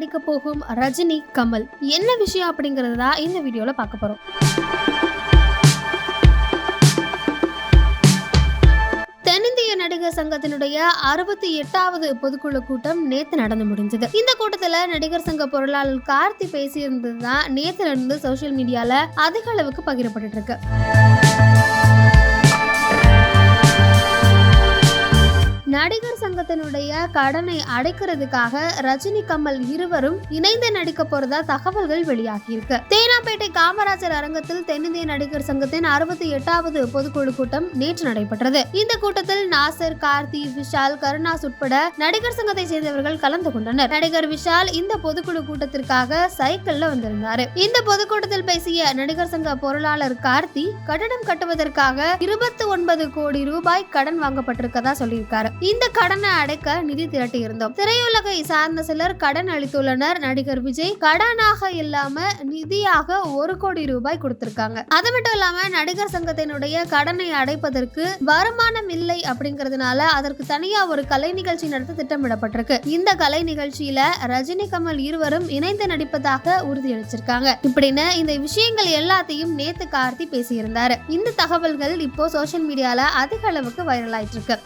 நடிக்க போகும் ரஜினி கமல். என்ன விஷயம் அப்படிங்கறது தான் இந்த வீடியோல பார்க்க போறோம். தென்னிந்திய நடிகர் சங்கத்தினுடைய அறுபத்தி எட்டாவது பொதுக்குழு கூட்டம் நேத்து நடந்து முடிஞ்சது. இந்த கூட்டத்துல நடிகர் சங்க பொருளாளர் கார்த்தி பேசியிருந்தது தான் நேத்துல இருந்து சோசியல் மீடியால அதிக அளவுக்கு பகிரப்பட்டு இருக்கு. கடனை அடைக்கிறதுக்காக ரஜினி கமல் இருவரும் இணைந்து நடிக்க போறதா தகவல்கள் வெளியாகி இருக்கு தேனாம்பேட்டை காமராஜர் அரங்கத்தில் தென்னிந்திய நடிகர் சங்கத்தின் அறுபத்தி எட்டாவது பொதுக்குழு கூட்டம் நேற்று நடைபெற்றது. இந்த கூட்டத்தில் நாசர் கார்த்தி விஷால் கருணாஸ் உட்பட நடிகர் சங்கத்தை சேர்ந்தவர்கள் கலந்து கொண்டனர். நடிகர் விஷால் இந்த பொதுக்குழு கூட்டத்திற்காக சைக்கிள்ல வந்திருந்தாரு. இந்த பொதுக்கூட்டத்தில் பேசிய நடிகர் சங்க பொருளாளர் கார்த்தி கட்டடம் கட்டுவதற்காக இருபத்தி ஒன்பது கோடி ரூபாய் கடன் வாங்கப்பட்டிருக்கதா சொல்லியிருக்காரு. இந்த கடனை அடைக்க நிதி திரட்டி இருந்தோம். திரையுலகை சார்ந்த சிலர் கடன் அளித்துள்ளனர். நடிகர் விஜய் கடனாக இல்லாம நிதியாக ஒரு கோடி ரூபாய் கொடுத்திருக்காங்க. அது மட்டும் இல்லாம நடிகர் சங்கத்தினுடைய கடனை அடைப்பதற்கு வருமானம் இல்லை அப்படிங்கறதுனால அதற்கு தனியா ஒரு கலை நிகழ்ச்சி நடத்த திட்டமிடப்பட்டிருக்கு. இந்த கலை நிகழ்ச்சியில ரஜினி கமல் இருவரும் இணைந்து நடிப்பதாக உறுதியளிச்சிருக்காங்க. இப்படின்னு இந்த விஷயங்கள் எல்லாத்தையும் நேத்து கார்த்தி பேசியிருந்தாரு. இந்த தகவல்கள் இப்போ சோஷியல் மீடியால அதிக அளவுக்கு வைரல் ஆயிட்டு இருக்கு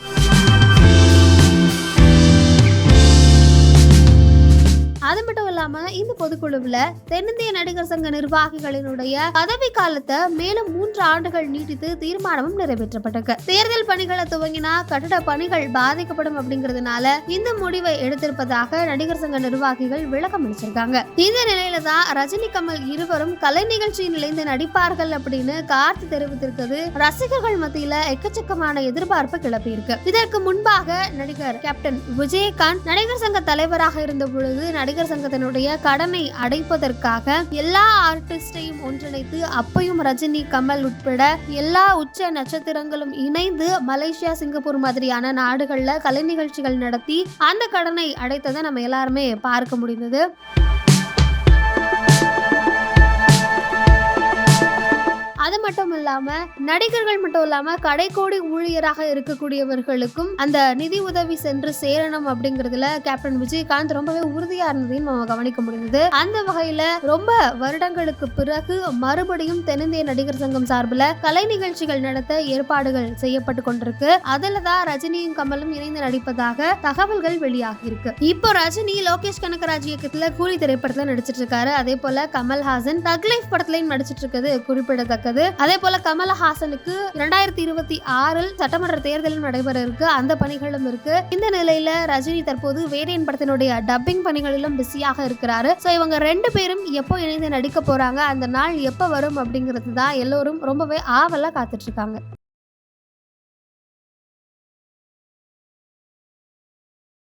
இல்லாம இந்த பொதுக்குழுவுல தென்னிந்திய நடிகர் சங்க நிர்வாகிகளினுடைய பதவி காலத்தை மேலும் மூன்று ஆண்டுகள் நீட்டித்து தீர்மானமும் நிறைவேற்றப்பட்டிருக்கு. தேர்தல் பணிகளை துவங்கினா கட்டட பணிகள் பாதிக்கப்படும் அப்படிங்கறதுனால இந்த முடிவை எடுத்திருப்பதாக நடிகர் சங்க நிர்வாகிகள் விளக்கம் அளிச்சிருக்காங்க. இந்த நிலையில தான் ரஜினி கமல் இருவரும் கலை நிகழ்ச்சியில் இணைந்து நடிப்பார்கள் அப்படின்னு கார்த்தி தெரிவித்திருக்கிறது. ரசிகர்கள் மத்தியில எக்கச்சக்கமான எதிர்பார்ப்பு கிளப்பியிருக்கு. இதற்கு முன்பாக நடிகர் கேப்டன் விஜயகாந்த் நடிகர் சங்க தலைவராக இருந்த பொழுது நடிகர் சங்கத்தினுடைய கடனை அடைப்பதற்காக எல்லா ஆர்டிஸ்டையும் ஒன்றிணைத்து அப்பையும் ரஜினி கமல் உட்பட எல்லா உச்ச நட்சத்திரங்களும் இணைந்து மலேசியா சிங்கப்பூர் மாதிரியான நாடுகளில் கலை நிகழ்ச்சிகள் நடத்தி அந்த கடனை அடைத்ததை நம்ம எல்லாருமே பார்க்க முடிந்தது. அது மட்டும் இல்லாம நடிகர்கள் மட்டும் இல்லாம கடைக்கோடி ஊழியராக இருக்கக்கூடியவர்களுக்கும் அந்த நிதி உதவி சென்று சேரணும் அப்படிங்கறதுல கேப்டன் விஜயகாந்த் ரொம்பவே உறுதியா இருந்ததையும் நம்ம கவனிக்க முடிந்தது. அந்த வகையில ரொம்ப வருடங்களுக்கு பிறகு மறுபடியும் தென்னிந்திய நடிகர் சங்கம் சார்பில் கலை நிகழ்ச்சிகள் நடத்த ஏற்பாடுகள் செய்யப்பட்டு கொண்டிருக்கு. அதுல தான் ரஜினியும் கமலும் இணைந்து நடிப்பதாக தகவல்கள் வெளியாகி இருக்கு இப்போ ரஜினி லோகேஷ் கனகராஜ் இயக்கத்துல கூலி திரைப்படத்துல நடிச்சிட்டு இருக்காரு. அதே போல கமல்ஹாசன் தக்லைஃப் படத்துலயும் நடிச்சிட்டு இருக்கிறது குறிப்பிடத்தக்கது. அதே போல கமலஹாசனுக்கு இரண்டாயிரத்தி இருபத்தி ஆறில் சட்டமன்ற தேர்தலும் நடைபெற இருக்கு. அந்த பணிகளும் இருக்கு. இந்த நிலையில ரஜினி தற்போது வேரியன் படத்தினுடைய டப்பிங் பணிகளிலும் பிஸியாக இருக்கிறாரு. ஸோ இவங்க ரெண்டு பேரும் எப்போ இணைந்து நடிக்க போறாங்க? அந்த நாள் எப்போ வரும் அப்படிங்கிறது தான் எல்லோரும் ரொம்பவே ஆவலா காத்துட்டு இருக்காங்க.